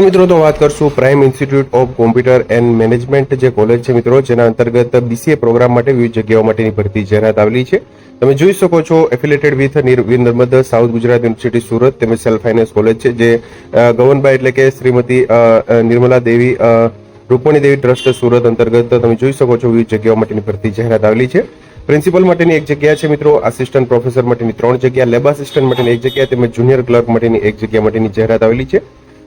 મિત્રો તો વાત કરશું Prime Institute of Computer and Management જે કોલેજ છે મિત્રો જેના અંતર્ગત બીસીએ પ્રોગ્રામ માટે વિવિધ જગ્યાઓ માટેની ભરતી જાહેરાત આવેલી છે તમે જોઈ શકો છો affiliated with Narmad South Gujarat University Surat તેમજ સેલ્ફ ફાઇનાન્સ કોલેજ છે જે ગવન બાય એટલે કે શ્રીમતી નિર્મલા દેવી રૂપણી દેવી ટ્રસ્ટ સુરત અંતર્ગત તમે જોઈ શકો છો વિવિધ જગ્યાઓ માટેની ભરતી જાહેરાત આવેલી છે પ્રિન્સિપલ માટેની એક જગ્યા છે મિત્રો આસિસ્ટન્ટ પ્રોફેસર માટેની ત્રણ જગ્યા લેબ આસિસ્ટન્ટ માટેની એક જગ્યા તેમજ જુનિયર ક્લર્ક માટેની એક જગ્યા માટેની જાહેરાત આવેલી છે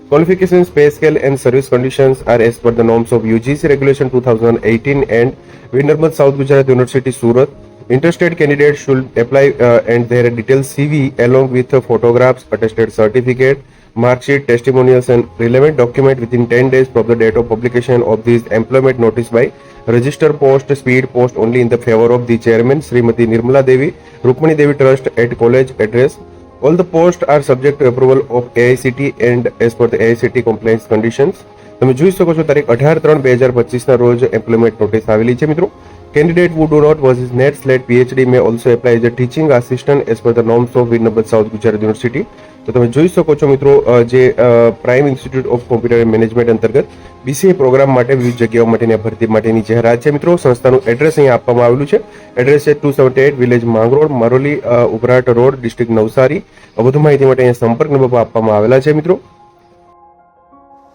Qualifications, pay scale and service conditions are as per the norms of UGC Regulation 2018 and Windermere South Gujarat University Surat. Interested candidates should apply uh, and their detailed CV along with uh, photographs, attested certificate, mark sheet, testimonials and relevant document within 10 days from the date of publication of this employment notice by register post, speed post only in the favor of the chairman Srimati Nirmala Devi, Rukmani Devi Trust at college address. All the posts are subject to approval of AICT and as per the AICT compliance conditions. તમે જોઈ શકો છો તારીખ અઢાર ત્રણ બે હજાર પચીસના રોજ એમ્પ્લોયમેન્ટ નોટિસ આવેલી છે મિત્રો Candidate who do not possess NET SLET PhD may also apply as a teaching assistant as per the norms of Vinnabad South Gujarat University તો તમે જોઈ શકો છો મિત્રો જે Prime Institute of Computer Management અંતર્ગત બીસીએ પ્રોગ્રામ માટે વિવિધ જગ્યાઓ માટેની ભરતી માટેની જાહેરાત છે મિત્રો સંસ્થાનું એડ્રેસ અહીંયા આપવામાં આવેલું છે એડ્રેસ છે two seventy at village Mangrol Maroli Ubhrat road district Navsari વધુ માહિતી માટે અહીંયા સંપર્ક નંબર આપવામાં આવેલા છે મિત્રો